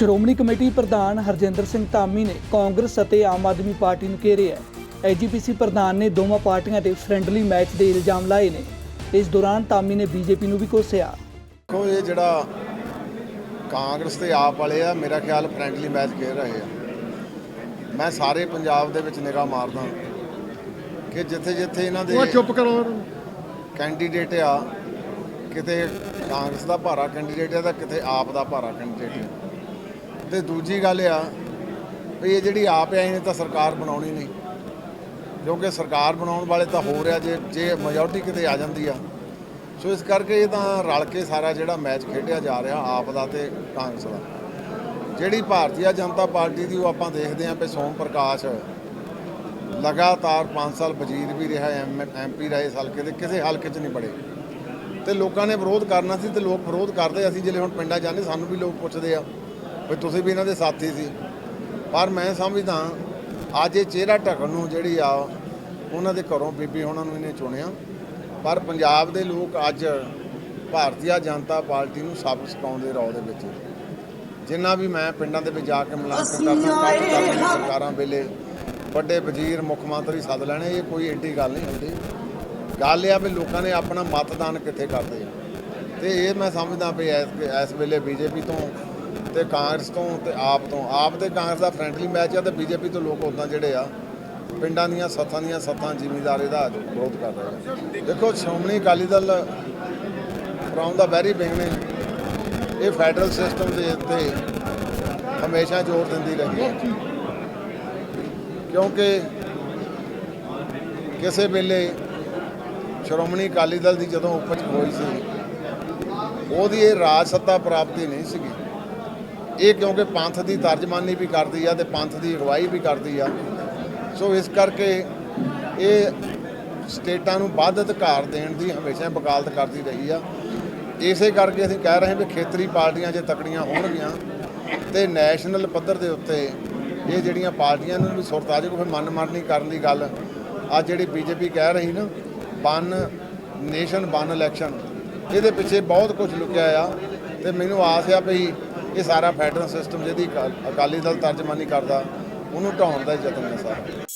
Shiromani committee ਪ੍ਰਧਾਨ ਹਰਜਿੰਦਰ ਸਿੰਘ ਧਾਮੀ ਨੇ ਕਾਂਗਰਸ ਅਤੇ ਆਮ ਆਦਮੀ ਪਾਰਟੀ ਨੂੰ ਘੇਰਿਆ ਐਜੀਪੀਸੀ ਪ੍ਰਧਾਨ ਨੇ ਦੋਵਾਂ ਪਾਰਟੀਆਂ ਤੇ ਫ੍ਰੈਂਡਲੀ ਮੈਚ ਦੇ ਇਲਜ਼ਾਮ ਲਾਏ ਨੇ। ਇਸ ਦੌਰਾਨ ਧਾਮੀ ਨੇ ਬੀਜੇਪੀ ਨੂੰ ਵੀ ਕੋਸਿਆ। ਦੇਖੋ ਇਹ ਜਿਹੜਾ ਕਾਂਗਰਸ ਤੇ ਆਪ ਵਾਲੇ ਆ ਮੇਰਾ ਖਿਆਲ ਫ੍ਰੈਂਡਲੀ ਮੈਚ ਖੇਡ ਰਹੇ ਆ। ਮੈਂ ਸਾਰੇ ਪੰਜਾਬ ਦੇ ਵਿੱਚ ਨਿਗਾਹ ਮਾਰਦਾ ਕਿ ਜਿੱਥੇ ਜਿੱਥੇ ਇਹਨਾਂ ਦੇ ਉਹ ਚੁੱਪ ਕਰੋ। ਕੈਂਡੀਡੇਟ ਆ ਕਿਤੇ ਕਾਂਗਰਸ ਦਾ ਭਾਰਾ ਕੈਂਡੀਡੇਟ ਆ ਤਾਂ ਕਿਤੇ ਆਪ ਦਾ ਭਾਰਾ ਕੈਂਡੀਡੇਟ ਆ। ਤੇ ਦੂਜੀ ਗੱਲ ਆ ਵੀ ਇਹ ਜਿਹੜੀ ਆਪ ਆਈ ਨੇ ਤਾਂ ਸਰਕਾਰ ਬਣਾਉਣੀ ਨਹੀਂ। ਕਿਉਂਕਿ ਸਰਕਾਰ ਬਣਾਉਣ ਵਾਲੇ ਤਾਂ ਹੋ ਰਿਹਾ ਜੇ ਜੇ ਮੈਜੋਰਟੀ ਕਿਤੇ ਆ ਜਾਂਦੀ ਆ। ਸੋ ਇਸ ਕਰਕੇ ਇਹ ਤਾਂ ਰਲ ਕੇ ਸਾਰਾ ਜਿਹੜਾ ਮੈਚ ਖੇਡਿਆ ਜਾ ਰਿਹਾ ਆਪ ਦਾ ਤੇ ਕਾਂਗਰਸ ਦਾ। ਜਿਹੜੀ ਭਾਰਤੀ ਜਨਤਾ ਪਾਰਟੀ ਦੀ ਉਹ ਆਪਾਂ ਦੇਖਦੇ ਆਂ ਕਿ ਸੋਮ ਪ੍ਰਕਾਸ਼ ਲਗਾਤਾਰ 5 ਸਾਲ ਵਜ਼ੀਰ ਵੀ ਰਿਹਾ ਐਮਪੀ ਰਹੇ ਇਸ ਹਲਕੇ ਦੇ, ਕਿਸੇ ਹਲਕੇ 'ਚ ਨਹੀਂ ਬੜੇ ਤੇ ਲੋਕਾਂ ਨੇ ਵਿਰੋਧ ਕਰਨਾ ਸੀ ਤੇ ਲੋਕ ਵਿਰੋਧ ਕਰਦੇ ਅਸੀਂ ਜਿਹੜੇ ਹੁਣ ਪਿੰਡਾਂ ਜਾਂਦੇ, ਸਾਨੂੰ ਵੀ ਲੋਕ ਪੁੱਛਦੇ ਆ। ਵੀ ਤੁਸੀਂ ਵੀ ਇਹਨਾਂ ਦੇ ਸਾਥੀ ਸੀ। ਪਰ ਮੈਂ ਸਮਝਦਾ ਅੱਜ ਇਹ ਚਿਹਰਾ ਢਕਣ ਨੂੰ ਜਿਹੜੀ ਆ ਉਹਨਾਂ ਦੇ ਘਰੋਂ ਬੀਬੀ ਉਹਨਾਂ ਨੂੰ ਇਹਨੇ ਚੁਣਿਆ। ਪਰ ਪੰਜਾਬ ਦੇ ਲੋਕ ਅੱਜ ਭਾਰਤੀ ਜਨਤਾ ਪਾਰਟੀ ਨੂੰ ਸਬਕ ਸਿਖਾਉਂਦੇ ਰਹੋ ਦੇ ਵਿੱਚ। ਜਿੰਨਾ ਵੀ ਮੈਂ ਪਿੰਡਾਂ ਦੇ ਵਿੱਚ ਜਾ ਕੇ ਮੁਲਾਕਾਤ ਕਰਦਾ ਸਰਕਾਰਾਂ ਵੇਲੇ ਵੱਡੇ ਵਜ਼ੀਰ ਮੁੱਖ ਮੰਤਰੀ ਸੱਦ ਲੈਣੇ ਇਹ ਕੋਈ ਏਡੀ ਗੱਲ ਨਹੀਂ ਹੁੰਦੀ। ਗੱਲ ਇਹ ਆ ਵੀ ਲੋਕਾਂ ਨੇ ਆਪਣਾ ਮਤਦਾਨ ਕਿੱਥੇ ਕਰਦੇ ਆ। ਤੇ ਇਹ ਮੈਂ ਸਮਝਦਾ ਵੀ ਇਸ ਇਸ ਵੇਲੇ ਬੀਜੇਪੀ ਤੋਂ ਤੇ ਕਾਂਗਰਸ ਤੋਂ ਤੇ ਆਪ ਤੋਂ। ਆਪ ਤੇ ਕਾਂਗਰਸ ਦਾ ਫਰੈਂਡਲੀ ਮੈਚ ਆ ਤੇ ਬੀਜੇਪੀ ਤੋਂ ਲੋਕ ਉਦਾਂ ਜਿਹੜੇ ਆ, ਪਿੰਡਾਂ ਦੀਆਂ ਸੱਥਾਂ ਦੀਆਂ ਸੱਥਾਂ ਜ਼ਿਮੀਂਦਾਰੇ ਦਾ ਵਿਰੋਧ ਕਰ ਰਹੇ ਆ। ਦੇਖੋ, Shiromani Akali Dal from the very beginning ਇਹ ਫੈਡਰਲ ਸਿਸਟਮ ਦੇ ਉੱਤੇ ਹਮੇਸ਼ਾ ਜ਼ੋਰ ਦਿੰਦੀ ਰਹੀ ਹੈ। ਕਿਉਂਕਿ ਕਿਸੇ ਵੇਲੇ ਸ਼੍ਰੋਮਣੀ ਅਕਾਲੀ ਦਲ ਦੀ ਜਦੋਂ ਉਪਜ ਹੋਈ ਸੀ, ਉਹਦੀ ਇਹ ਰਾਜ ਸੱਤਾ ਪ੍ਰਾਪਤੀ ਨਹੀਂ ਸੀਗੀ। ਇਹ ਕਿਉਂਕਿ ਪੰਥ ਦੀ ਤਰਜਮਾਨੀ ਵੀ ਕਰਦੀ ਆ ਤੇ ਪੰਥ ਦੀ ਅਗਵਾਈ ਵੀ ਕਰਦੀ ਆ। ਸੋ ਇਸ ਕਰਕੇ ਇਹ ਸਟੇਟਾਂ ਨੂੰ ਵੱਧ ਅਧਿਕਾਰ ਦੇਣ ਦੀ ਹਮੇਸ਼ਾ ਵਕਾਲਤ ਕਰਦੀ ਰਹੀ ਆ। ਇਸੇ ਕਰਕੇ ਅਸੀਂ ਕਹਿ ਰਹੇ ਹਾਂ ਵੀ ਖੇਤਰੀ ਪਾਰਟੀਆਂ ਜੇ ਤਕੜੀਆਂ ਹੋਣਗੀਆਂ ਤੇ ਨੈਸ਼ਨਲ ਪੱਧਰ ਦੇ ਉੱਤੇ ਇਹ ਜਿਹੜੀਆਂ ਪਾਰਟੀਆਂ ਨੂੰ ਵੀ ਸੁਰਤ ਆ ਜਾਊ ਫਿਰ ਮਨਮਾਨੀ ਕਰਨ ਦੀ ਗੱਲ ਆ ਜਿਹੜੀ ਬੀਜੇਪੀ ਕਹਿ ਰਹੀ ਨਾ ਵਨ ਨੇਸ਼ਨ ਵਨ ਇਲੈਕਸ਼ਨ ਇਹਦੇ ਪਿੱਛੇ ਬਹੁਤ ਕੁਝ ਲੁਕਿਆ ਆ ਤੇ ਮੈਨੂੰ ਆਸ ਆ ਵੀ ਇਹ ਸਾਰਾ ਫੈਡਰਲ ਸਿਸਟਮ ਜਿਹਦੀ ਅਕਾ- ਅਕਾਲੀ ਦਲ ਤਰਜਮਾਨੀ ਕਰਦਾ, ਉਹਨੂੰ ਢਾਉਣ ਦਾ ਯਤਨ ਹੈ ਸਾਰਾ।